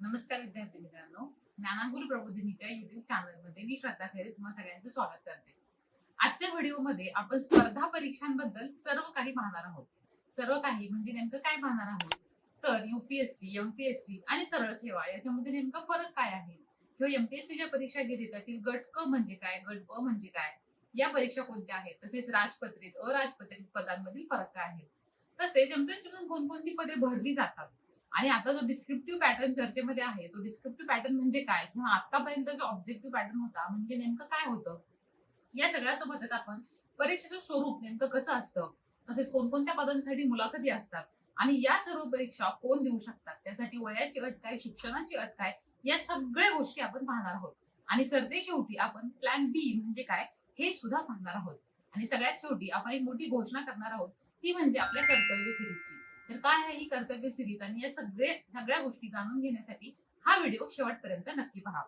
नमस्कार विद्यार्थी मित्रांनो. ज्ञानांकुल प्रबोधिनीच्या युट्यूब चॅनलमध्ये मी श्रद्धा खैरे तुम्हा सगळ्यांचं स्वागत करते. आजच्या व्हिडिओमध्ये आपण स्पर्धा परीक्षांबद्दल सर्व काही पाहणार आहोत. सर्व काही म्हणजे नेमकं काय पाहणार आहोत? तर युपीएससी एमपीएससी आणि सरळ सेवा याच्यामध्ये नेमका फरक काय आहे? किंवा एमपीएससी ज्या परीक्षा घेते त्यातील गट क म्हणजे काय? गट ब म्हणजे काय? या परीक्षा कोणत्या आहेत? तसेच राजपत्रित अराजपत्रित पदांमधील फरक काय आहे तसेच एमपीएससी मधून कोणकोणती पदे भरली जातात? आणि आता जो डिस्क्रिप्टिव्ह पॅटर्न चर्चेमध्ये आहे तो डिस्क्रिप्टिव्ह पॅटर्न म्हणजे काय? किंवा आतापर्यंत जो ऑब्जेक्टिव्ह पॅटर्न होता म्हणजे नेमकं काय होतं? या सगळ्यासोबतच आपण परीक्षेचं स्वरूप नेमकं कसं असतं? तसेच कोणकोणत्या पदांसाठी मुलाखती असतात? आणि या सर्व परीक्षा कोण देऊ शकतात? त्यासाठी वयाची अट काय शिक्षणाची अट काय? या सगळ्या गोष्टी आपण पाहणार आहोत. आणि सरते शेवटी आपण प्लॅन बी म्हणजे काय? हे सुद्धा पाहणार आहोत. आणि सगळ्यात शेवटी आपण एक मोठी घोषणा करणार आहोत. ती म्हणजे आपल्या कर्तव्य सिरीजची. तर काय आहे ही कर्तव्य सिरीज आणि या सगळे सगळ्या गोष्टी जाणून घेण्यासाठी हा व्हिडिओ शेवटपर्यंत नक्की पहा.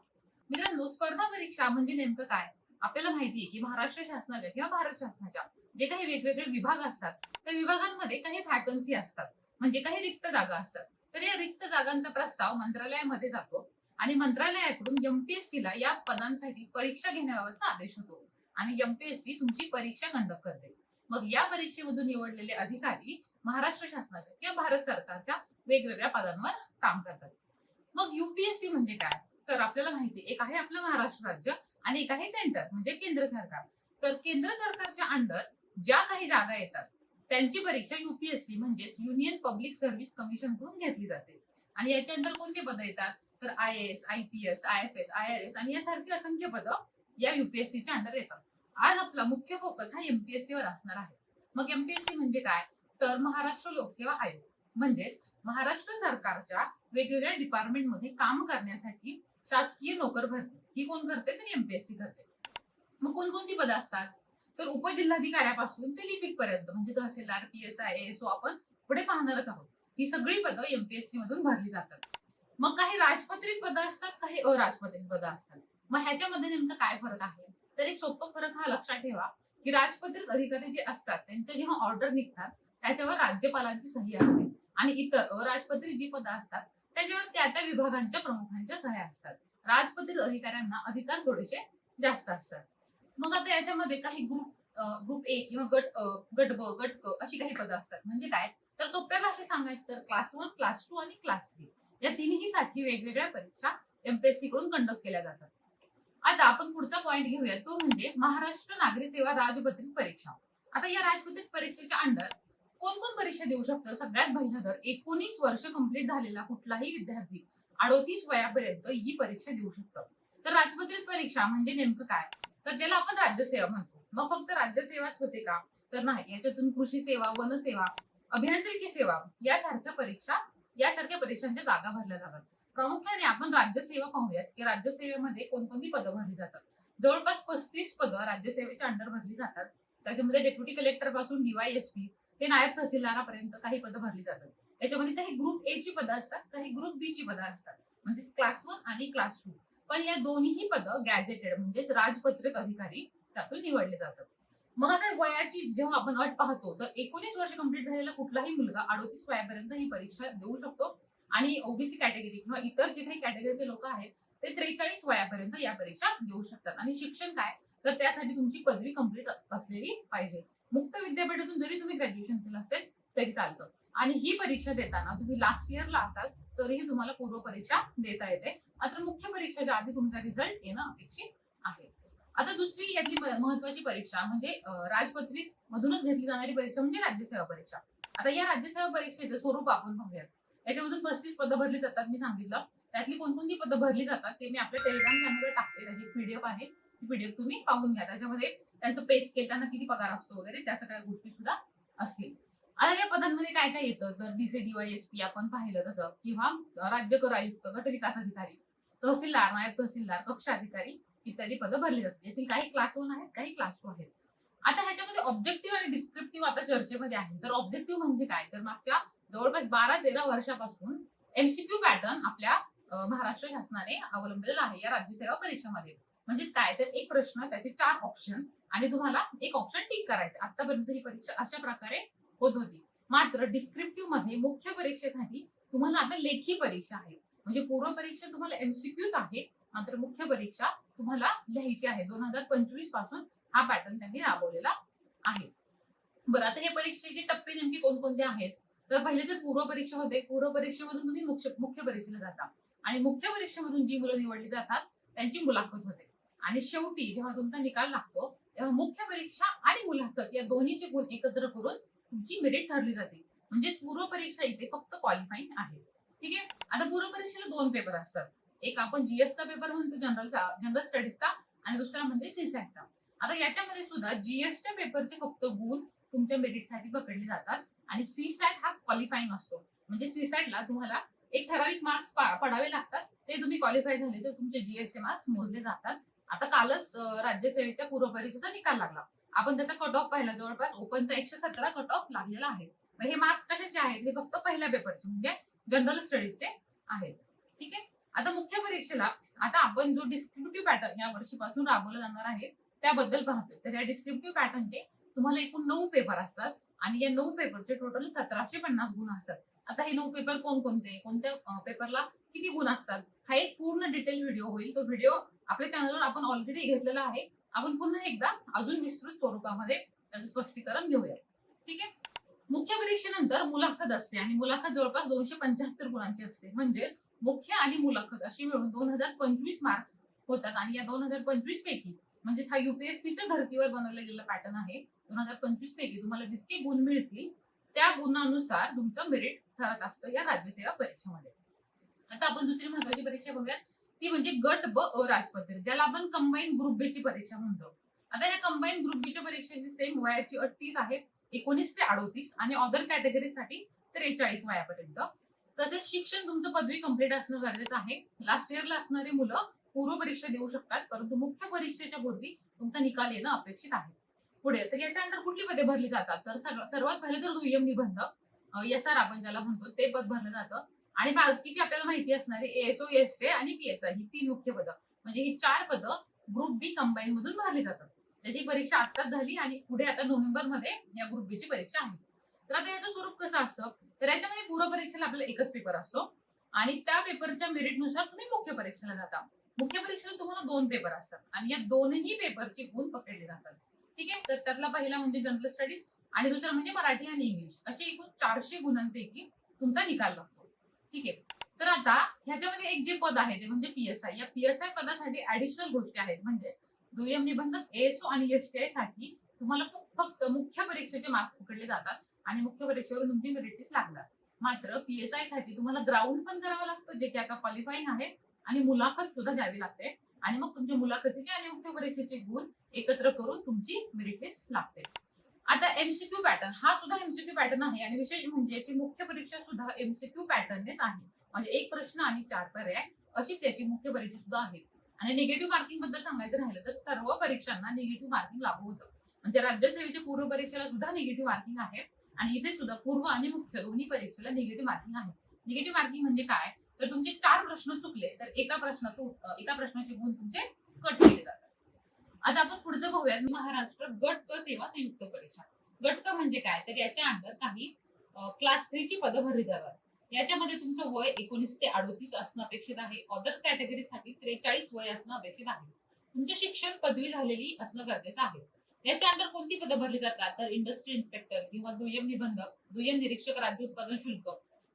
मित्रांनो स्पर्धा परीक्षा म्हणजे नेमकं काय? आपल्याला माहिती आहे की महाराष्ट्र शासनाच्या किंवा भारत शासनाच्या जे काही वेगवेगळे विभाग असतात त्या विभागांमध्ये काही व्हॅकन्सी असतात. म्हणजे काही रिक्त जागा असतात. तर या रिक्त जागांचा प्रस्ताव मंत्रालयामध्ये जातो आणि मंत्रालयाकडून एमपीएससी ला या पदांसाठी परीक्षा घेण्याबाबतचा आदेश होतो. आणि एमपीएससी तुमची परीक्षा कंडक्ट करते. मग या परीक्षेमधून निवडलेले अधिकारी महाराष्ट्र शासनाच्या किंवा भारत सरकारच्या वेगवेगळ्या पदांवर काम करतात. मग युपीएससी म्हणजे काय? तर आपल्याला माहिती एक आहे आपलं महाराष्ट्र राज्य आणि एक आहे सेंटर म्हणजे केंद्र सरकार. तर केंद्र सरकारच्या अंडर ज्या काही जागा येतात त्यांची परीक्षा युपीएससी म्हणजेच युनियन पब्लिक सर्व्हिस कमिशनकडून घेतली जाते. आणि याच्या अंडर कोणते पद येतात? तर I S I P S I F S I R S आणि यासारखी असंख्य पदं या युपीएससीच्या अंडर येतात. आज आपला मुख्य फोकस हा एमपीएससी वर असणार आहे. मग एमपीएससी म्हणजे काय? तर महाराष्ट्र लोकसेवा आयोग. म्हणजेच महाराष्ट्र सरकारच्या वेगवेगळ्या डिपार्टमेंटमध्ये काम करण्यासाठी शासकीय नोकर भरती. ही कोण करते? तर एमपीएससी करते. मग कोणकोणती पदं असतात? तर उपजिल्हाधिकाऱ्यापासून ते लिपिक पर्यंत म्हणजे tehsildar P S I S आपण पुढे पाहणारच आहोत. ही सगळी पदं एमपीएससी मधून भरली जातात. मग काही राजपत्रित पदं असतात काही अराजपत्रित पदं असतात. मग ह्याच्यामध्ये नेमकं काय फरक आहे? तर एक सोपा फरक हा लक्षात ठेवा की राजपत्रित अधिकारी जे असतात त्यांचे जेव्हा ऑर्डर निघतात त्याच्यावर राज्यपालांची सही असते. आणि इतर अराजपत्रित जी पदं असतात त्याच्यावर त्या त्या विभागांच्या प्रमुखांच्या सह्या असतात. राजपत्रित अधिकाऱ्यांना अधिकार थोडेसे जास्त असतात. मग आता याच्यामध्ये काही ग्रुप ग्रुप ए किंवा गट गट ब गट क अशी काही पदं असतात. म्हणजे काय? तर सोप्या भाषेत सांगायचं तर क्लास वन क्लास टू आणि क्लास थ्री या तिन्ही साठी वेगवेगळ्या परीक्षा एमपीएससी कडून कंडक्ट केल्या जातात. आता आपण पुढचा पॉईंट घेऊया. तो म्हणजे महाराष्ट्र नागरी सेवा राजपत्रित परीक्षा. आता या राजपत्रित परीक्षेच्या अंडर कोण कोण परीक्षा देऊ शकतं? सगळ्यात पहिलं तर एकोणीस वर्ष कंप्लीट झालेला कुठलाही विद्यार्थी अडोतीस वयापर्यंत ही परीक्षा देऊ शकतं. तर राजपत्रित परीक्षा म्हणजे नेमकं काय? तर ज्याला आपण राज्यसेवा म्हणतो मग फक्त राज्यसेवाच होते का? तर नाही याच्यातून कृषी सेवा वनसेवा अभियांत्रिकी सेवा यासारख्या परीक्षा यासारख्या परीक्षांच्या जागा भरल्या जातात. प्रामुख्याने आपण राज्यसेवा पाहूयात की राज्यसेवेमध्ये कोणकोणती पदं भरली जातात? जवळपास पस्तीस पदं राज्यसेवेच्या अंडर भरली जातात. त्याच्यामध्ये डेप्युटी कलेक्टरपासून डीवायएसपी ते नायब तहसीलदारापर्यंत काही पदं भरली जातात. त्याच्यामध्ये काही ग्रुप ए ची पदं असतात काही ग्रुप बी ची पदं असतात. म्हणजे क्लास वन आणि क्लास टू पण या दोन्ही पदं गॅझेटेड म्हणजेच राजपत्रित अधिकारी त्यातून निवडले जातात. मग आता वयाची जेव्हा आपण अट पाहतो तर एकोणीस वर्ष कंप्लीट झालेला कुठलाही मुलगा अडोतीस वयापर्यंत ही परीक्षा देऊ शकतो. आणि ओबीसी कॅटेगरी किंवा इतर जे काही कॅटेगरीचे लोक आहेत ते त्रेचाळीस वयापर्यंत या परीक्षा देऊ शकतात. आणि शिक्षण काय? तर त्यासाठी तुमची पदवी कंप्लीट असलेली पाहिजे. मुक्त विद्यापीठातून जरी तुम्ही ग्रॅज्युएशन केलं असेल तरी चालतं. आणि ही परीक्षा देताना तुम्ही लास्ट इयरला असाल तरीही तुम्हाला पूर्व परीक्षा देता येते. मात्र मुख्य परीक्षेच्या आधी तुमचा रिझल्ट येणं अपेक्षित आहे. आता दुसरी यातली महत्वाची परीक्षा म्हणजे राजपत्रित मधूनच घेतली जाणारी परीक्षा म्हणजे राज्यसेवा परीक्षा. आता या राज्यसेवा परीक्षेचं स्वरूप आपण पाहूयात याच्यामधून पस्तीस पदं भरली जातात मी सांगितलं. त्यातली कोणकोणती पदं भरली जातात ते मी आपल्या टेलिग्राम चॅनलवर टाकते. त्याची पीडीएफ आहे. ती पीडीएफ तुम्ही पाहून घ्या. त्याच्यामध्ये त्यांचं पेस्ट केलं त्यांना किती पगार असतो वगैरे त्या सगळ्या गोष्टी सुद्धा असतील. आता या पदांमध्ये काय काय येतं? तर डीसीडीवायएसपी आपण पाहिलं तसं किंवा राज्य कर आयुक्त गट विकास अधिकारी तहसीलदार नायब तहसीलदार कक्ष अधिकारी इत्यादी पदं भरली जातात. येथील काही क्लास वन आहेत काही क्लास टू आहेत. आता ह्याच्यामध्ये ऑब्जेक्टिव्ह आणि डिस्क्रिप्टिव्ह आता चर्चेमध्ये आहे. तर ऑब्जेक्टिव्ह म्हणजे काय? तर मागच्या जवळपास बारा तेरा वर्षापासून एमसीक्यू पॅटर्न आपल्या महाराष्ट्र शासनाने अवलंबलेला आहे या राज्यसेवा परीक्षेमध्ये. म्हणजेच काय? तर एक प्रश्न त्याचे चार ऑप्शन आणि तुम्हाला एक ऑप्शन टिक करायचं. आतापर्यंत ही परीक्षा अशा प्रकारे होत होती. मात्र डिस्क्रिप्टिव्हमध्ये मुख्य परीक्षेसाठी तुम्हाला आता लेखी परीक्षा आहे. म्हणजे पूर्व परीक्षा तुम्हाला एमसीक्यूज आहे मात्र मुख्य परीक्षा तुम्हाला लिहायची आहे. दोन हजार पंचवीसपासून हा पॅटर्न त्यांनी राबवलेला आहे. बरं आता हे परीक्षेचे टप्पे नेमके कोणकोणते आहेत? तर पहिले तर पूर्व परीक्षा होते. पूर्व परीक्षेमधून तुम्ही मुख्य मुख्य परीक्षेला जाता. आणि मुख्य परीक्षेमधून जी मुलं निवडली जातात त्यांची मुलाखत होते. आणि शेवटी जेव्हा तुमचा निकाल लागतो मुख्य परीक्षा आणि मुलाखत या दोन्हीचे गुण एकत्र करून तुमची मेरिट ठरली जाते. म्हणजेच पूर्व परीक्षा इथे फक्त क्वालिफाईंग आहे. ठीक आहे? आता पूर्व परीक्षेला दोन पेपर असतात. एक आपण जीएसचा पेपर म्हणतो जनरलचा जनरल स्टडीजचा आणि दुसरा म्हणजे सीसॅटचा आता याच्यामध्ये सुद्धा जीएसच्या पेपरचे फक्त गुण तुमच्या मेरिटसाठी पकडले जातात आणि सी सॅट हा क्वालिफाईंग असतो. म्हणजे सीसॅटला तुम्हाला एक ठराविक मार्क्स पडावे लागतात. ते तुम्ही क्वालिफाय झाले तर तुमचे जीएसचे मार्क्स मोजले जातात. आता कालच राज्यसेवेच्या पूर्व परीक्षेचा निकाल लागला. आपण त्याचा कट ऑफ पाहिला. जवळपास ओपनचा एकशे सतरा कट ऑफ लागलेला आहे. हे मार्क्स कशाचे आहेत? हे फक्त पहिल्या पेपरचे म्हणजे जनरल स्टडीजचे आहेत. ठीक आहे? आता मुख्य परीक्षेला आता आपण जो डिस्क्रिप्टिव्ह पॅटर्न या वर्षीपासून राबवला जाणार आहे त्याबद्दल पाहतोय. तर या डिस्क्रिप्टिव्ह पॅटर्नचे तुम्हाला एकूण नऊ पेपर असतात आणि या नऊ पेपरचे टोटल सतराशे पन्नास गुण असतात. आता हे नऊ पेपर कोणकोणते? कोणत्या पेपरला किती गुण असतात? हा एक पूर्ण डिटेल व्हिडिओ होईल. तो व्हिडिओ आपल्या चॅनलवर आपण ऑलरेडी घेतलेला आहे. आपण पुन्हा एकदा अजून विस्तृत स्वरूपामध्ये त्याचं स्पष्टीकरण घेऊया ठीक आहे? मुख्य परीक्षेनंतर मुलाखत असते आणि मुलाखत जवळपास दोनशे पंच्याहत्तर गुणांची असते. म्हणजे मुख्य आणि मुलाखत अशी मिळून दोन हजार पंचवीस मार्क्स होतात आणि या दोन हजार पंचवीस पैकी म्हणजे हा युपीएससीच्या धर्तीवर बनवला गेलेला पॅटर्न आहे. दोन हजार पंचवीस पैकी तुम्हाला जितके गुण मिळतील त्या गुणानुसार तुमचं मेरिट ठरत असतं या राज्यसेवा परीक्षेमध्ये. आता आपण दुसरी महत्वाची परीक्षा बघूयात. ती म्हणजे गट ब अ राजपत्रित ज्याला आपण कंबाईन ग्रुप बी ची परीक्षा म्हणतो. आता या कंबाईन ग्रुप बीच्या परीक्षेची सेम वयाची अठ्ठीस आहे एकोणीस ते अडोतीस आणि अदर कॅटेगरीसाठी त्रेचाळीस वयापर्यंत. तसेच शिक्षण तुमचं पदवी कंप्लीट असणं गरजेचं आहे. लास्ट इयरला असणारी मुलं पूर्व परीक्षा देऊ शकतात परंतु मुख्य परीक्षेच्या पूर्वी तुमचा निकाल येणं अपेक्षित आहे. पुढे तर याच्या अंडर कुठली पदे भरली जातात? तर सर्वात पहिले तर दुय्यम निबंध एस आर आपण ज्याला म्हणतो ते पद भरलं जातं. आणि बाकीची आपल्याला माहिती असणारी एएसओ एस टे आणि पीएसआय ही तीन मुख्य पदं. म्हणजे ही चार पदं ग्रुप बी कंबाईन मधून भरली जातात. त्याची परीक्षा आत्ताच झाली आणि पुढे आता नोव्हेंबरमध्ये या ग्रुप बी ची परीक्षा आहे. तर आता याचं स्वरूप कसं असतं? तर याच्यामध्ये पूर्व परीक्षेला आपला एकच पेपर असतो. आणि त्या पेपरच्या मेरिटनुसार तुम्ही मुख्य परीक्षेला जाता. मुख्य परीक्षेला तुम्हाला दोन पेपर असतात. आणि या दोनही पेपरचे गुण पकडले जातात. ठीक आहे? तर त्यातला पहिला म्हणजे जनरल स्टडीज आणि दुसरा म्हणजे मराठी आणि इंग्लिश असे एकूण चारशे गुणांपैकी तुमचा निकाल लागतो. ठीक आहे. तर आता ह्याच्यामध्ये एक जे पद आहे ते म्हणजे पीएसआय या पीएसआय पदासाठी ऍडिशनल गोष्टी आहेत. म्हणजे दुय्यम निबंधक एएसओ आणि एसटीआयसाठी तुम्हाला फक्त मुख्य परीक्षेचे मार्क्स पकडले जातात आणि मुख्य परीक्षेवर तुमची मेरिट लिस्ट लागणार मात्र पीएसआयसाठी तुम्हाला ग्राउंड पण करावं लागतं जे की आता क्वालिफाईंग आहे आणि मुलाखत सुद्धा द्यावी लागते. आणि मग तुमच्या मुलाखतीचे आणि मुख्य परीक्षेचे गुण एकत्र करून तुमची मेरिट लिस्ट लागते. आता एमसीक्यू पॅटर्न हा सुद्धा एमसीक्यू पॅटर्न आहे आणि विशेष म्हणजे याची मुख्य परीक्षा सुद्धा एमसीक्यू पॅटर्ननेच आहे. म्हणजे एक प्रश्न आणि चार पर्याय अशीच याची मुख्य परीक्षा सुद्धा आहे. आणि निगेटिव्ह मार्किंगबद्दल सांगायचं राहिलं तर सर्व परीक्षांना निगेटिव्ह मार्किंग लागू होतं. म्हणजे राज्यसेवेच्या पूर्व परीक्षेला सुद्धा निगेटिव्ह मार्किंग आहे आणि इथे सुद्धा पूर्व आणि मुख्य दोन्ही परीक्षेला निगेटिव्ह मार्किंग आहे. निगेटिव्ह मार्किंग म्हणजे काय? तर तुमचे चार प्रश्न चुकले तर एका प्रश्नाचं एका प्रश्नाचे गुण तुमचे कट केले जातात. आता आपण पुढचं पाहूयात महाराष्ट्र गट क सेवा संयुक्त परीक्षा. गट क म्हणजे काय? तर याच्या अंडर काही क्लास थ्रीची पदं भरली जातात. याच्यामध्ये तुमचं वय एकोणीस ते अडोतीस असणं अपेक्षित आहे. अदर कॅटेगरीसाठी त्रेचाळीस वय असणं अपेक्षित आहे. तुमचे शिक्षण पदवी झालेली असणं गरजेचं आहे. याच्या अंडर कोणती पदं भरली जातात? तर इंडस्ट्री इन्स्पेक्टर किंवा दुय्यम निबंधक दुय्यम निरीक्षक राज्य उत्पादन शुल्क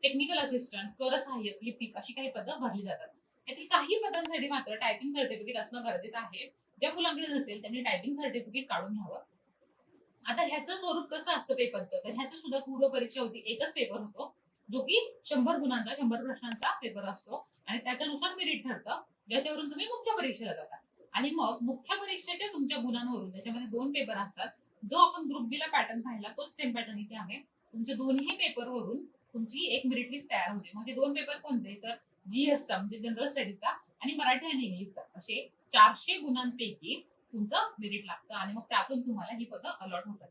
टेक्निकल असिस्टंट कर सहाय्यक लिपिक अशी काही पदं भरली जातात. यातील काही पदांसाठी मात्र टायपिंग सर्टिफिकेट असणं गरजेचं आहे. ज्या मुलांकडे असेल त्यांनी टायपिंग सर्टिफिकेट काढून घ्यावं. आता ह्याचं स्वरूप कसं असतं पेपरचं तर ह्याचं सुद्धा पूर्व परीक्षा होती एकच पेपर होतो जो की शंभर गुणांचा शंभर प्रश्नांचा पेपर असतो. आणि त्याच्यानुसार मेरिट ठरतं ज्याच्यावरून तुम्ही मुख्य परीक्षेला जाता. आणि मग मुख्य परीक्षेच्या तुमच्या गुणांवरून त्याच्यामध्ये दोन पेपर असतात जो आपण ग्रुप बी ला पॅटर्न पाहिला तोच सेम पॅटर्न इथे आहे. तुमच्या दोन्ही पेपरवरून तुमची एक मेरिट लिस्ट तयार होते. मग हे दोन पेपर कोणते? तर जीएसचा म्हणजे जनरल स्टडीचा आणि मराठी आणि इंग्लिशचा असे चारशे गुणांपैकी तुमचं मेरिट लागतं आणि मग त्यातून तुम्हाला ही पदं अलॉट होतात.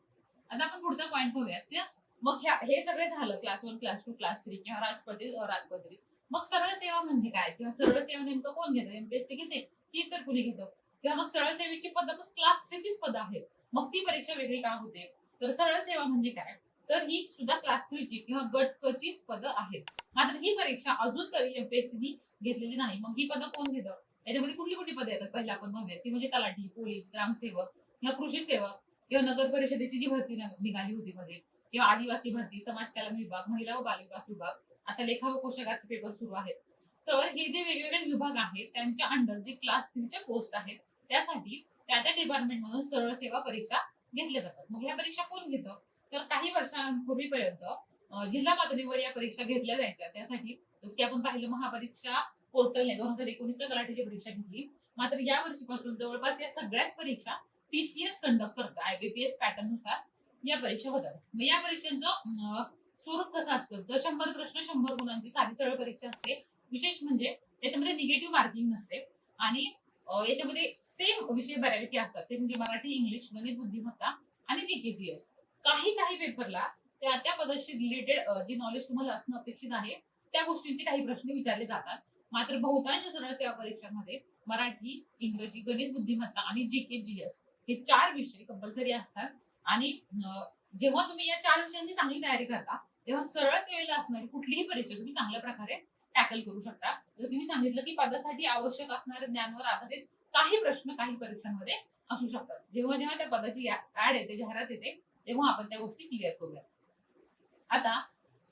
आता आपण पुढचा पॉईंट पाहूयात मग ह्या हे सगळे झालं class one class two class three किंवा राजपदरी अराजपत्रित मग सरळ सेवा म्हणजे काय? किंवा सरळ सेवा नेमकं कोण घेतं? एमपीएससी घेते की इतर कुणी घेतं? किंवा मग सरळ सेवेची पद पण क्लास थ्रीचीच पद आहेत. मग ती परीक्षा वेगळी का होते? तर सरळ सेवा म्हणजे काय? तर ही सुद्धा क्लास थ्रीची किंवा गट क चीच पदं आहेत. मात्र ही परीक्षा अजून तरी एमपीएससीनी घेतलेली नाही. मग ही पदं कोण घेतं? याच्यामध्ये कुठली कुठली पदे येतात पहिला आपण बघूया ती म्हणजे तलाठी पोलीस ग्रामसेवक किंवा कृषी सेवक किंवा नगर परिषदेची जी भरती निघाली होती मध्ये किंवा आदिवासी भरती समाज कल्याण विभाग महिला व बालविकास विभाग आता लेखा व कोशागारचे पेपर सुरू आहेत. तर हे जे वेगवेगळे विभाग आहेत त्यांच्या अंडर जे क्लास थ्रीच्या पोस्ट आहेत त्यासाठी त्या त्या डिपार्टमेंट मधून सरळ सेवा परीक्षा घेतल्या जातात. मग ह्या परीक्षा कोण घेतं? तर काही वर्षांपूर्वीपर्यंत जिल्हा पातळीवर या परीक्षा घेतल्या जायच्या. त्यासाठी जसं की आपण पाहिलं महापरीक्षा पोर्टलने दोन हजार एकोणीसला तलाठीची परीक्षा घेतली. मात्र या वर्षीपासून जवळपास या सगळ्याच परीक्षा टीसीएस कंडक्ट करतं आयबीपीएस पॅटर्ननुसार या परीक्षा होतात. मग या परीक्षांचं स्वरूप कसं असतं? तर शंभर प्रश्न शंभर गुणांची साधी सरळ परीक्षा असते. विशेष म्हणजे त्याच्यामध्ये निगेटिव्ह मार्किंग नसते. आणि याच्यामध्ये सेम विषय बऱ्यापैकी असतात. ते म्हणजे मराठी इंग्लिश गणित बुद्धिमत्ता आणि जी जीकेजीएस काही काही पेपरला त्या त्या पदाशी रिलेटेड जे नॉलेज तुम्हाला असणं अपेक्षित आहे त्या गोष्टींचे काही प्रश्न विचारले जातात. मात्र बहुतांश सरळ सेवा परीक्षांमध्ये मराठी इंग्रजी गणित बुद्धिमत्ता आणि जी के जीएस हे चार विषय कंपल्सरी असतात. आणि जेव्हा तुम्ही या चार विषयांची चांगली तयारी करता तेव्हा सरळ सेवेला असणारी कुठलीही परीक्षा तुम्ही चांगल्या प्रकारे टॅकल करू शकता. जर तुम्ही सांगितलं की पदासाठी आवश्यक असणाऱ्या ज्ञानावर आधारित काही प्रश्न काही परीक्षांमध्ये असू शकतात. जेव्हा जेव्हा त्या पदाची ऍड येते जाहिरात येते तेव्हा आपण त्या गोष्टी क्लिअर करूया आता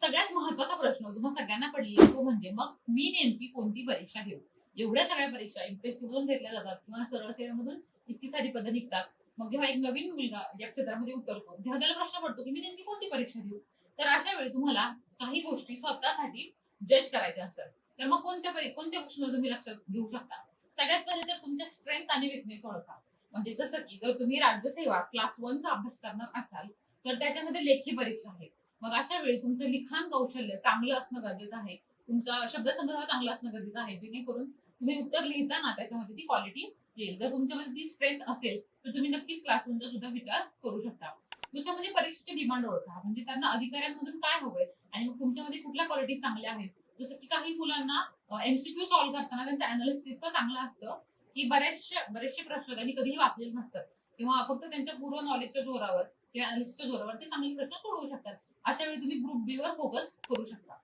सगळ्यात महत्त्वाचा प्रश्न तुम्हाला सगळ्यांना पडलेला तो म्हणजे मग मी नेमकी कोणती परीक्षा घेऊ? एवढ्या सगळ्या परीक्षा एमपीएससी मधून घेतल्या जातात. किंवा सरळ सेवेमधून इतकी सारी पदं निघतात. मग जेव्हा एक नवीन मुलगा या क्षेत्रामध्ये उतरतो तेव्हा त्याला प्रश्न पडतो की मी नेमकी कोणती परीक्षा घेऊ? तर अशा वेळी तुम्हाला काही गोष्टी स्वतःसाठी जज करायच्या असतात. तर मग कोणत्या कोणत्या गोष्टीवर तुम्ही लक्षात घेऊ शकता? सगळ्यात पहिले तर तुमच्या स्ट्रेंथ आणि विकनेस ओळखा. म्हणजे जसं की जर तुम्ही राज्यसेवा क्लास वनचा अभ्यास करणार असाल तर त्याच्यामध्ये लेखी परीक्षा आहे. मग अशा वेळी तुमचं लिखाण कौशल्य चांगलं असणं गरजेचं आहे. तुमचा शब्दसंग्रह चांगला असणं गरजेचं आहे. जेणेकरून तुम्ही उत्तर लिहिताना त्याच्यामध्ये ती क्वालिटी येईल. जर तुमच्यामध्ये ती स्ट्रेंथ असेल तर तुम्ही नक्कीच क्लासरूमचा सुद्धा विचार करू शकता. दुसरं म्हणजे परीक्षेची डिमांड ओळखा. म्हणजे त्यांना अधिकाऱ्यांमधून काय हवंय आणि मग तुमच्यामध्ये कुठल्या क्वालिटी चांगल्या आहेत? जसं की काही मुलांना एमसीक्यू सॉल्व्ह करताना त्यांचं अनालिसिस इतकं चांगलं असतं की बरेचशे बरेचसे प्रश्न त्यांनी कधीही वाचलेले नसतात. किंवा फक्त त्यांच्या पूर्व नॉलेजच्या जोरावर किंवा अनालिसिसच्या जोरावर ते चांगले प्रश्न सोडवू शकतात. अशा वेळी तुम्ही ग्रुप बी वर फोकस करू शकता.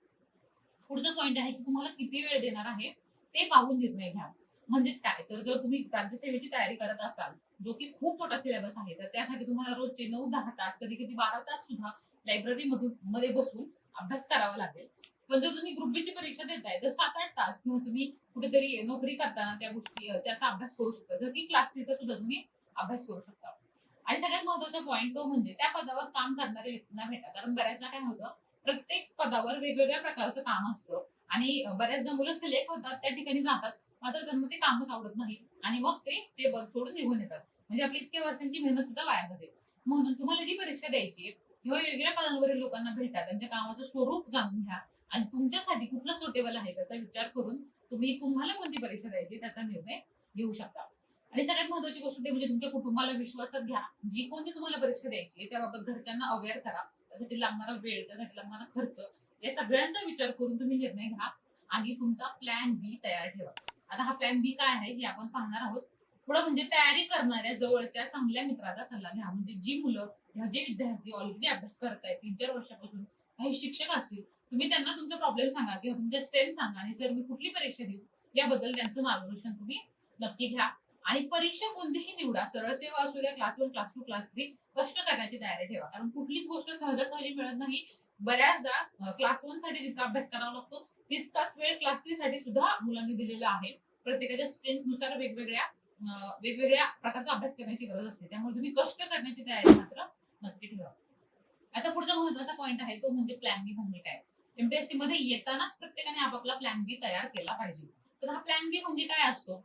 पुढचा पॉईंट आहे की तुम्हाला किती वेळ देणार आहे ते पाहून निर्णय घ्या. म्हणजेच काय? तर जर तुम्ही राज्यसेवेची तयारी करत असाल जो की खूप मोठा सिलेबस आहे तर त्यासाठी तुम्हाला रोजचे नऊ दहा तास कधी कधी बारा तास सुद्धा लायब्ररी मधून मध्ये बसून अभ्यास करावा लागेल. पण जर तुम्ही ग्रुप ची परीक्षा देताय तर सात आठ तास किंवा तुम्ही कुठेतरी नोकरी करताना त्या गोष्टी त्याचा अभ्यास करू शकता. जर की क्लास सुद्धा तुम्ही अभ्यास करू शकता. आणि सगळ्यात महत्त्वाचा पॉईंट तो म्हणजे त्या पदावर काम करणाऱ्या व्यक्तींना भेटा. कारण बऱ्याचदा काय होतं प्रत्येक पदावर वेगवेगळ्या प्रकारचं काम असतं. आणि बऱ्याचदा मुलं सिलेक्ट होतात त्या ठिकाणी जातात. मात्र त्यांना ते कामच आवडत नाही. आणि मग ते ते पद सोडून निघून येतात. म्हणजे आपली इतक्या वर्षांची मेहनत सुद्धा वाया जाते. म्हणून तुम्हाला जी परीक्षा द्यायची किंवा वेगवेगळ्या पदांवरील लोकांना भेटा त्यांच्या कामाचं स्वरूप जाणून घ्या. आणि तुमच्यासाठी कुठलं सुटेबल आहे त्याचा विचार करून तुम्ही तुम्हाला कोणती परीक्षा द्यायची त्याचा निर्णय घेऊ शकता. आणि सगळ्यात महत्वाची गोष्ट ते म्हणजे तुमच्या कुटुंबाला विश्वासात घ्या. जी कोणती तुम्हाला परीक्षा द्यायची आहे त्याबाबत घरच्यांना अवेअर करा. त्यासाठी लागणारा वेळ त्यासाठी लागणारा खर्च या सगळ्यांचा विचार करून तुम्ही निर्णय घ्या आणि तुमचा प्लॅन बी तयार ठेवा. आता हा प्लॅन बी काय आहे हे आपण पाहणार आहोत. पुढे म्हणजे तयारी करणाऱ्या जवळच्या चांगल्या मित्राचा सल्ला घ्या. म्हणजे जी मुलं ह्या जे विद्यार्थी ऑलरेडी अभ्यास करतायत तीन चार वर्षापासून काही शिक्षक असतील तुम्ही त्यांना तुमचा प्रॉब्लेम सांगा किंवा तुमच्या स्ट्रेंथ सांगा. आणि सर मी कुठली परीक्षा देऊ? याबद्दल त्यांचं मार्गदर्शन तुम्ही नक्की घ्या. आणि परीक्षा कोणतीही निवडा सरळ सेवा असू द्या class one class two class three कष्ट करण्याची तयारी ठेवा. कारण कुठलीच गोष्ट सहजासहजी मिळत नाही. बऱ्याचदा क्लास वनसाठी जितका अभ्यास करावा लागतो तितकाच वेळ क्लास थ्री साठी सुद्धा मुलांनी दिलेला आहे. प्रत्येकाच्या स्ट्रेंथनुसार वेगवेगळ्या वेगवेगळ्या प्रकारचा अभ्यास करण्याची गरज असते. त्यामुळे तुम्ही कष्ट करण्याची तयारी मात्र नक्की ठेवा. आता पुढचा महत्त्वाचा पॉईंट आहे तो म्हणजे प्लॅन बी म्हणजे काय? एमपीएससी मध्ये येतानाच प्रत्येकाने आपापला प्लॅन बी तयार केला पाहिजे. तर हा प्लॅन बी म्हणजे काय असतो?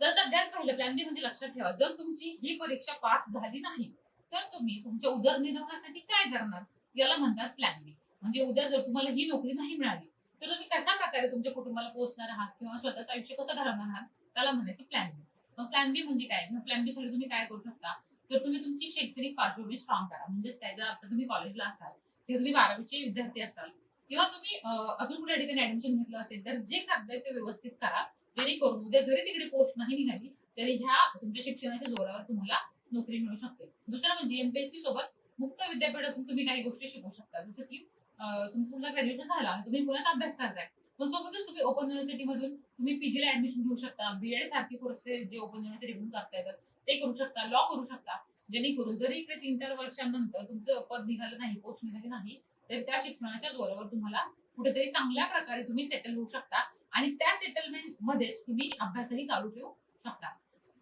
तर सगळ्यात पहिलं प्लॅन बी म्हणजे लक्षात ठेवा. जर तुमची ही परीक्षा पास झाली नाही तर तुम्ही तुमच्या उदरनिर्वाहासाठी काय करणार? याला म्हणतात प्लॅन बी म्हणजे उद्या जर तुम्हाला ही नोकरी नाही मिळाली तर तुम्ही कशा प्रकारे तुमच्या कुटुंबाला पोहोचणार आहात किंवा स्वतःचं आयुष्य कसं घडवणार आहात? त्याला म्हणायचं प्लॅन बी मग प्लॅन बी म्हणजे काय? प्लॅन बी साठी तुम्ही काय करू शकता? तर तुम्ही तुमची शैक्षणिक पार्श्वभूमी स्ट्रॉंग करा. म्हणजेच काय? जर आता तुम्ही कॉलेजला असाल किंवा तुम्ही बारावीचे विद्यार्थी असाल किंवा तुम्ही अजून कुठल्या ठिकाणी ऍडमिशन घेतलं असेल तर जे करताय ते व्यवस्थित करा. जेणेकरून उद्या जरी तिकडे पोस्ट नाही निघाली तरी ह्या तुमच्या शिक्षणाच्या जोरावर तुम्हाला नोकरी मिळू शकते. दुसरं म्हणजे एमपीएससी सोबत मुक्त विद्यापीठातून तुम्ही काही गोष्टी शिकू शकता. जसं की तुमचं समजा ग्रॅज्युएशन झालं आणि तुम्ही पुण्यात अभ्यास करताय पण सोबतच तुम्ही ओपन युनिव्हर्सिटी मधून तुम्ही पीजीला ऍडमिशन घेऊ शकता बीएड सारखे कोर्सेस जे ओपन युनिव्हर्सिटी मधून करता येतात ते करू शकता लॉ करू शकता. जेणेकरून जरी इकडे तीन चार वर्षांनंतर तुमचं पद निघालं नाही पोस्ट निघाली नाही तर त्या शिक्षणाच्या जोरावर तुम्हाला कुठेतरी चांगल्या प्रकारे तुम्ही सेटल होऊ शकता. आणि त्या सेटलमेंट मध्येच तुम्ही अभ्यासही चालू ठेवू शकता.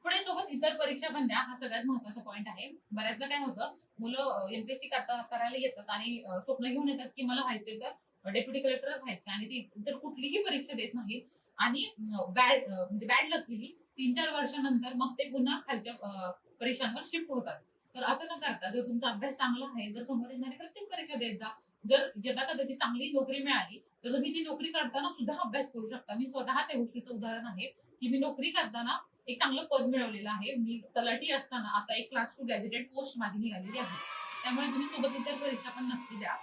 पुढे सोबत इतर परीक्षा पण द्या हा सगळ्यात महत्त्वाचा पॉईंट आहे. बऱ्याचदा काय होतं मुलं एमपीएससी करता करायला येतात आणि स्वप्न घेऊन येतात की मला व्हायचंय तर डेप्युटी कलेक्टरच व्हायचं आणि ती इतर कुठलीही परीक्षा देत नाहीत. आणि बॅड म्हणजे बॅड लकीली तीन चार वर्षानंतर मग ते पुन्हा खालच्या परीक्षांवर शिफ्ट होतात. तर असं न करता जर तुमचा अभ्यास चांगला आहे तर समोर येणारी प्रत्येक परीक्षा देत जा जर यदा कदाचित चांगली नोकरी मिळाली तर तुम्ही ती नोकरी करताना सुद्धा अभ्यास करू शकता. मी स्वतः त्या गोष्टीचं उदाहरण आहे की मी नोकरी करताना एक चांगलं पद मिळवलेलं आहे. मी तलाठी असताना आता एक क्लास टू ग्रॅज्युएट पोस्ट माझी निघालेली आहे. त्यामुळे तुम्ही सोबत इतर परीक्षा पण नक्की द्या.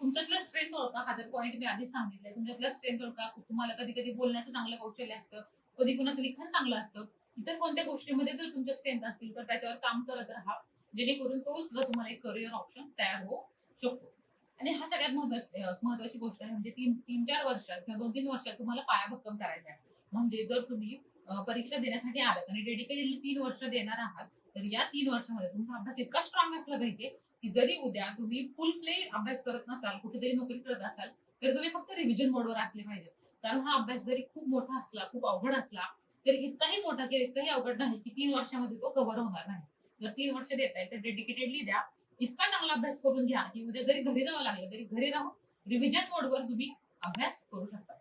तुमच्यातलं स्ट्रेंथ ओळखा हा जर पॉईंट मी आधीच सांगितलंय. तुमच्यातल्या स्ट्रेंथ ओळखा तुम्हाला कधी कधी बोलण्याचं चांगलं कौशल्य असतं कधी कुणाचं लिखाण चांगलं असतं इतर कोणत्या गोष्टीमध्ये जर तुमच्या स्ट्रेंथ असतील तर त्याच्यावर काम करत राहा. जेणेकरून तो सुद्धा तुम्हाला एक करिअर ऑप्शन तयार होऊ शकतो. आणि हा सगळ्यात महत्व- महत्वाची गोष्ट आहे. म्हणजे तीन तीन चार वर्षात किंवा दोन तीन वर्षात तुम्हाला पाया भक्कम करायचा आहे. म्हणजे जर तुम्ही परीक्षा देण्यासाठी आलात आणि डेडिकेटेडली तीन वर्ष देणार आहात तर या तीन वर्षामध्ये तुमचा अभ्यास इतका स्ट्रॉंग असला पाहिजे की जरी उद्या तुम्ही फुल फ्ले अभ्यास करत नसाल कुठेतरी नोकरी करत असाल तर तुम्ही फक्त रिव्हिजन मोडवर असले पाहिजे कारण हा अभ्यास जरी खूप मोठा असला खूप अवघड असला तरी इतकाही मोठा किंवा इतकाही अवघड नाही की तीन वर्षामध्ये तो कव्हर होणार नाही. जर तीन वर्ष देता येईल तर डेडिकेटेडली द्या. इतका चांगला अभ्यास करून घ्या की उद्या जरी घरी जावं लागलं तरी घरी राहून रिव्हिजन मोडवर तुम्ही अभ्यास करू शकता.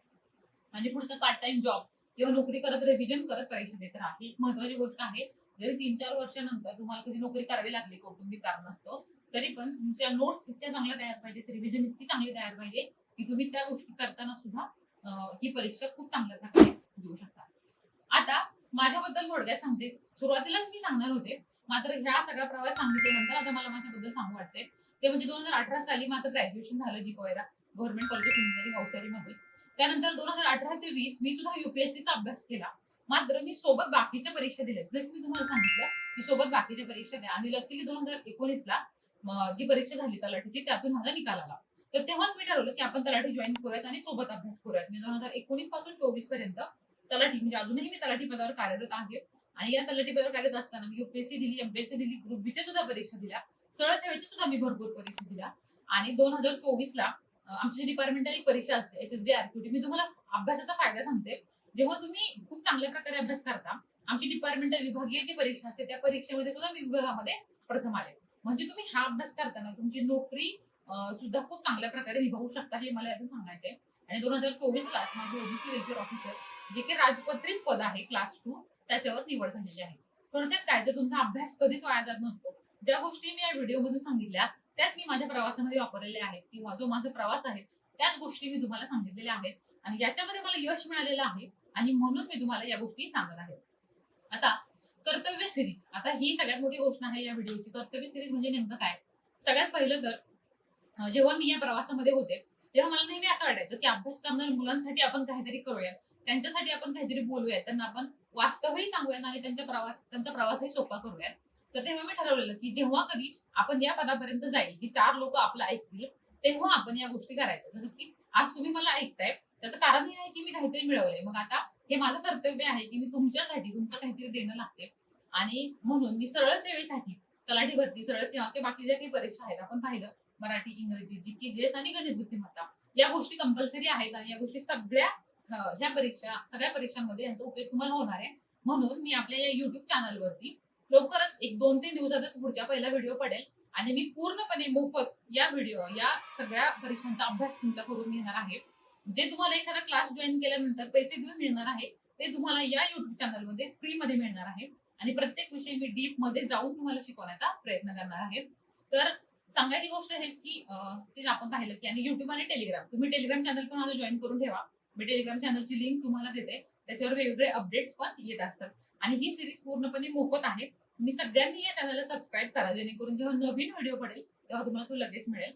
म्हणजे पुढचा पार्ट टाइम जॉब किंवा नोकरी करत रिव्हिजन करत परीक्षा देत राहा. ही एक महत्वाची गोष्ट आहे. जरी तीन चार वर्षानंतर तुम्हाला कधी नोकरी करावी लागली कौटुंबिक कारणास्तव तरी पण तुमच्या नोट्स इतक्या चांगल्या तयार पाहिजे रिव्हिजन इतकी चांगली तयार पाहिजे की तुम्ही त्या गोष्टी करताना सुद्धा ही परीक्षा खूप चांगल्या प्रकारे देऊ शकता. आता माझ्याबद्दल थोडक्यात सांगते. सुरुवातीलाच मी सांगणार होते मात्र ह्या सगळा प्रवास सांगितल्यानंतर आता मला माझ्याबद्दल सांगू वाटते ते म्हणजे दोन हजार अठरा साली माझं ग्रॅज्युएशन झालं जी कोयरा गव्हर्नमेंट कॉलेज ऑफ इंजिनिअरिंग अवसरीमध्ये त्यानंतर दोन हजार अठरा ते वीस मी सुद्धा युपीएससीचा अभ्यास केला. मात्र मी सोबत बाकीच्या परीक्षा दिल्या. जसं की मी तुम्हाला सांगितलं की सोबत बाकीच्या परीक्षा द्या. आणि लकीली दोन हजार एकोणीसला जी परीक्षा झाली तलाठीची त्यातून माझा निकाल आला. तर तेव्हाच मी ठरवलं की आपण तलाठी जॉईन करूयात आणि सोबत अभ्यास करूयात. मी दोन हजार एकोणीसपासून चोवीसपर्यंत तलाठी म्हणजे अजूनही मी तलाठी पदावर कार्यरत आहे. आणि या तलाठी पदावर कार्यरत असताना मी युपीएससी दिली एमपीएससी दिली ग्रुप बीच्या सुद्धा परीक्षा दिल्या. सरळ सेवेची सुद्धा मी भरपूर परीक्षा दिल्या. आणि दोन हजार चोवीस ला आमची जी डिपार्टमेंटल एक परीक्षा असते एस एस बी आरक्यूटी मी तुम्हाला अभ्यासाचा फायदा सांगते. जेव्हा तुम्ही खूप चांगल्या प्रकारे अभ्यास करता आमची डिपार्टमेंटल विभागीय जी परीक्षा असते त्या परीक्षेमध्ये सुद्धा मी विभागामध्ये प्रथम आले. म्हणजे तुम्ही हा अभ्यास करताना तुमची नोकरी सुद्धा खूप चांगल्या प्रकारे निभावू शकता हे मला यातून सांगायचंय. आणि दोन हजार चोवीस लाच माझे ओबीसी वेलफेअर ऑफिसर जे की राजपत्रित पद आहे क्लास टू त्याच्यावर निवड झालेली आहे. थोडक्यात काय तर तुमचा अभ्यास कधीच वाया जात नसतो ज्या गोष्टी मी या व्हिडिओ मधून सांगितल्या त्याच मी माझ्या प्रवासामध्ये वापरलेल्या आहेत. किंवा जो माझा प्रवास आहे त्याच गोष्टी मी तुम्हाला सांगितलेल्या आहेत. आणि याच्यामध्ये मला यश मिळालेलं आहे आणि म्हणून मी तुम्हाला या गोष्टी सांगत आहे. आता कर्तव्य सिरीज आता ही सगळ्यात मोठी गोष्ट आहे या व्हिडिओची. कर्तव्य सिरीज म्हणजे नेमकं काय? सगळ्यात पहिलं तर जेव्हा मी या प्रवासामध्ये होते तेव्हा मला नेहमी असं वाटायचं की अभ्यास करणाऱ्या मुलांसाठी आपण काहीतरी करूया. त्यांच्यासाठी आपण काहीतरी बोलूया त्यांना आपण वास्तवही सांगूयात आणि त्यांचा प्रवास त्यांचा प्रवासही सोपा करूयात. तर तेव्हा मी ठरवलेलं की जेव्हा कधी आपण या पदापर्यंत जाईल की चार लोक आपलं ऐकतील तेव्हा आपण या गोष्टी करायच्या. जसं की आज तुम्ही मला ऐकताय त्याचं कारण हे आहे की मी काहीतरी मिळवलंय. मग आता हे माझं कर्तव्य आहे की मी तुमच्यासाठी तुमचं काहीतरी देणं लागते आणि म्हणून मी सरळ सेवेसाठी तलाठी भरती सरळ सेवा किंवा बाकी ज्या काही परीक्षा आहेत. आपण पाहिलं मराठी इंग्रजी जी की जेस आणि गणित बुद्धिमत्ता या गोष्टी कंपल्सरी आहेत आणि या गोष्टी सगळ्या ह्या परीक्षा सगळ्या परीक्षांमध्ये यांचा उपयोग तुम्हाला होणार आहे. म्हणून मी आपल्या या युट्यूब चॅनलवरती लवकरच एक दोन तीन दिवसातच पुढच्या पहिला व्हिडिओ पडेल आणि मी पूर्णपणे मोफत या व्हिडिओ या सगळ्या परीक्षांचा अभ्यास तुमचा करून घेणार आहे. जे तुम्हाला एखादा क्लास जॉईन केल्यानंतर पैसे देऊन मिळणार आहे ते तुम्हाला या युट्यूब चॅनलमध्ये फ्रीमध्ये मिळणार आहे. आणि प्रत्येक विषय मी डीपमध्ये जाऊन तुम्हाला शिकवण्याचा प्रयत्न करणार आहे. तर सांगायची गोष्ट हेच की आपण पाहिलं की आणि युट्यूब आणि टेलिग्राम तुम्ही टेलिग्राम चॅनल पण माझं जॉईन करून ठेवा. मी टेलिग्राम चॅनलची लिंक तुम्हाला देते. त्याच्यावर वेगवेगळे अपडेट्स पण येत असतात. आणि ही सिरीज पूर्णपणे मोफत आहे. तुम्ही सगळ्यांनी या चॅनलला सबस्क्राईब करा जेणेकरून जेव्हा नवीन व्हिडिओ पडेल तेव्हा तुम्हाला तो लगेच मिळेल.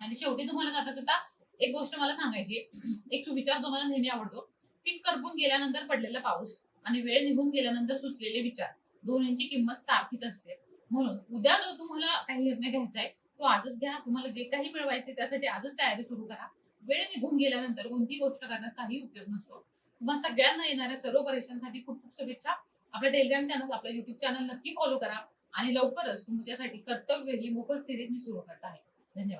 आणि शेवटी तुम्हाला जाता जाता एक गोष्ट मला सांगायची एक सुविचार जो मला नेहमी आवडतो पीक करपून गेल्यानंतर पडलेला पाऊस आणि वेळ निघून गेल्यानंतर सुचलेले विचार दोन्हींची किंमत सारखीच असते. म्हणून उद्या जो तुम्हाला काही निर्णय घ्यायचा आहे तो आजच घ्या. तुम्हाला जे काही मिळवायचे त्यासाठी आजच तयारी सुरू करा. वेळ निघून गेल्यानंतर कोणतीही गोष्ट करण्यात काही उपयोग नसतो. तुम्हाला सगळ्यांना येणाऱ्या सर्व परीक्षांसाठी खूप खूप शुभेच्छा. आपल्या टेलिग्राम चॅनल आपलं युट्यूब चॅनल नक्की फॉलो करा आणि लवकरच तुमच्यासाठी कर्तव्य ही मोफत सिरीज मी सुरू करत आहे. धन्यवाद.